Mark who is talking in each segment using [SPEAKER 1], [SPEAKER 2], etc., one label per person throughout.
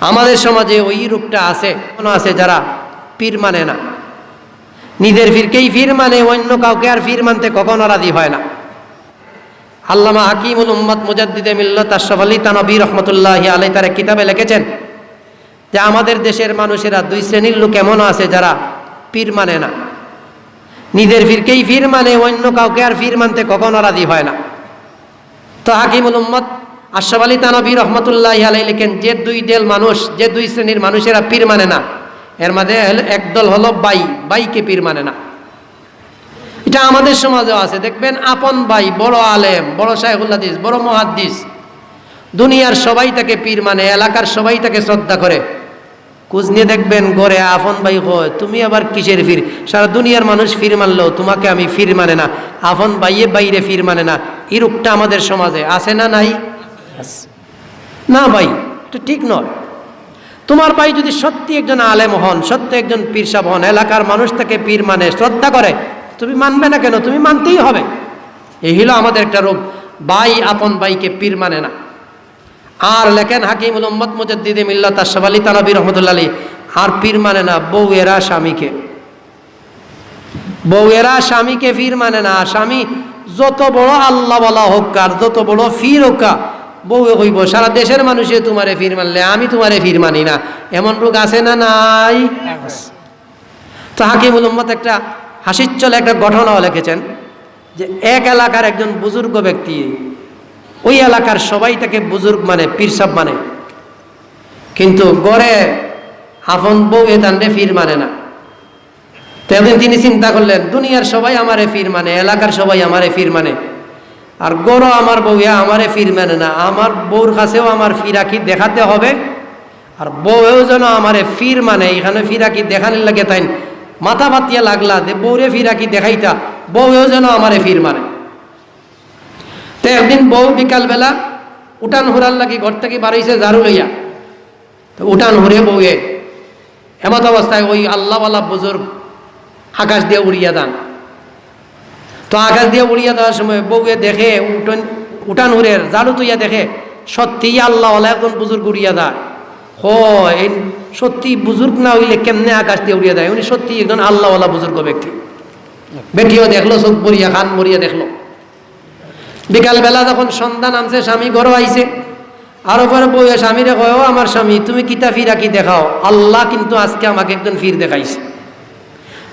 [SPEAKER 1] আমাদের সমাজে ওই রূপটা আছে কোনো আছে যারা পীর মানে না। নিজের ফিরকেই ফির মানে অন্য কাউকে আর ফির মানতে কখনো রাজি হয় না। আল্লামা হাকিমুল উম্মদ মুজাদ্দিদে মিল্লত আশরাফ আলী তানবী রহমতুল্লাহ আলাই তার কিতাবে লিখেছেন যে, আমাদের দেশের মানুষেরা দুই শ্রেণির লোক এমনও আছে যারা পীর মানে না। নিজের ফিরকেই ফির মানে অন্য কাউকে আর ফির মানতে কখনো রাজি হয় না। তো হাকিমুল উম্মদ আশরাফ আলী তানবী রহমতুল্লাহ আলাই লেখেন, যে দুই দেল মানুষ, যে দুই শ্রেণির মানুষেরা পীর মানে না, এর হলো একদল হলো বাই, বাইকে পীর মানে না। এটা আমাদের সমাজেও আছে। দেখবেন আপন ভাই, বড় আলেম, বড় শাহেহুল্লাদিস বড় মহাদ্দিস, দুনিয়ার সবাই তাকে পীর মানে এলাকার সবাই তাকে শ্রদ্ধা করে। কুজ নিয়ে দেখবেন গড়ে আপন ভাই হয় তুমি আবার কিসের ফির সারা দুনিয়ার মানুষ ফির মানলেও তোমাকে আমি ফির মানে না, আপন ভাইয়ে বাইরে ফির মানে না। এই রূপটা আমাদের সমাজে আছে না নাই। না ভাই, এটা ঠিক নয়। তোমার ভাই যদি সত্যি একজন আলেম হন, সত্যি একজন পীর সাহেব হন, এলাকার মানুষ তাকে পীর মানে শ্রদ্ধা করে, তুমি মানবে না কেন? তুমি মানতেই হবে। এই হলো আমাদের একটা রূপ ভাই আপন ভাইকে পীর মানে না। আর লেখেন হাকিমুল উম্মদ মুজাদ্দিদে মিল্লাত আশরাফ আলী তানবী রহমতুল্লাহ আলী আর পীর মানে না বউ এরা স্বামীকে। বউ এরা স্বামীকে ফির মানে না, স্বামী যত বড় আল্লাহ বলা হোক আর যত বড় ফির হোক বউ হইব সারা দেশের মানুষে তোমারে ফির মানলে আমি তোমারে ফির মানি না। এমন লোক আছে না নাই? তো হাকিমুল উম্মত একটা হাসির চলে একটা ঘটনাও লিখেছেন যে এক এলাকার একজন বুজুর্গ ব্যক্তি, ওই এলাকার সবাই তাকে বুজুর্গ মানে পীরসাব মানে। কিন্তু গড়ে আপন বউ এ তান্ডে ফির মানে না। তো একদিন তিনি চিন্তা করলেন, দুনিয়ার সবাই আমারে ফির মানে এলাকার সবাই আমারে ফির মানে। আর গড় আমার বউয়া আমারে ফির মানে না। আমার বউর কাছেও আমার ফিরাকি দেখাতে হবে। আর বউয়েও যেন আমারে ফির মানে এখানে ফিরাকি দেখানোর লাগে তাই মাথা পাতিয়া লাগলা যে বউরে ফিরাকি দেখাইতা, বউয়েও যেন আমারে ফির মানে। তো একদিন বউ বিকালবেলা উঠান হুরার লাগি ঘর থেকে বাড়াইছে ঝাড়ু লইয়া। তো উঠান হুরে বউয়ে, এমত অবস্থায় ওই আল্লাহওয়ালা বুজুর্গ আকাশ দিয়ে উড়িয়া দান তো আকাশ দিয়ে উড়িয়া দেওয়ার সময় বউয়ে দেখে, উঠান উঠান হুরের ঝাড়ু তুইয়া দেখে সত্যি আল্লাহওয়ালা একজন বুজুর্গ উড়িয়া দেয়। হ এই সত্যি বুজুর্গ না হইলে কেমনে আকাশ দিয়ে উড়িয়া দেয়? উনি সত্যি একজন আল্লাহওয়ালা বুজুর্গ ব্যক্তি। বেটিও দেখল, চোখ বরিয়া খান মরিয়া দেখল। বিকালবেলা যখন সন্ধ্যা নামছে, স্বামী ঘরও আইছে। আরও পরে বইয়ে স্বামীরে কয়, "ও আমার স্বামী, তুমি কিতা ফিরা কি দেখাও? আল্লাহ কিন্তু আজকে আমাকে একজন ফির দেখাইছে।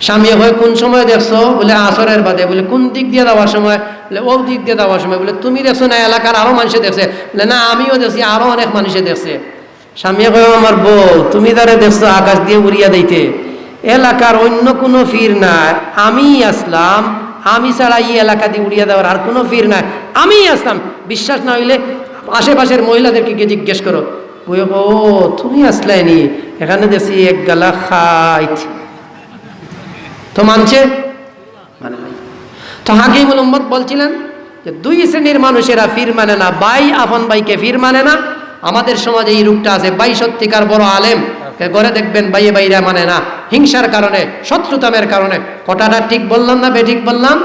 [SPEAKER 1] স্বামী হয়, কোন সময় দেখছ? বলে, আসরের বাদে। বলে, কোন দিক দিয়ে দেওয়ার সময়? বলে, ও দিক দিয়ে দেওয়ার সময়। বলে, তুমি দেখছ না, এলাকার আরও মানুষে দেখছে? বলে, না, আমিও দেখছি, আরও অনেক মানুষে দেখছে। স্বামী কয়, আমার বউ, তুমি তারে দেখছ আকাশ দিয়ে উড়িয়া দিতে? এলাকার অন্য কোনো ফির নাই। আমি আসলাম, আমি ছাড়া এই এলাকা দিয়ে উড়িয়া দেওয়ার আর কোনো ফির নাই। আমি আসলাম। বিশ্বাস না হইলে আশেপাশের মহিলাদেরকে গিয়ে জিজ্ঞেস করো। ও, তুমি আসলাই নি? এখানে দেখছি এক গালা খাইত তো মানছে? মানে তো হাকিমুল উম্মদ বলছিলেন যে দুই শ্রেণির মানুষেরা ফির মানে না, বাই আফন বাইকে ফির মানে না। আমাদের সমাজে এই রূপটা আছে, বাই সত্যিকার বড় আলেম। ঘরে দেখবেন বাইয়ে বাইরা মানে না। হিংসার কারণে, শত্রুতামের কারণে। কটাটা ঠিক বললাম না বেঠিক বললাম?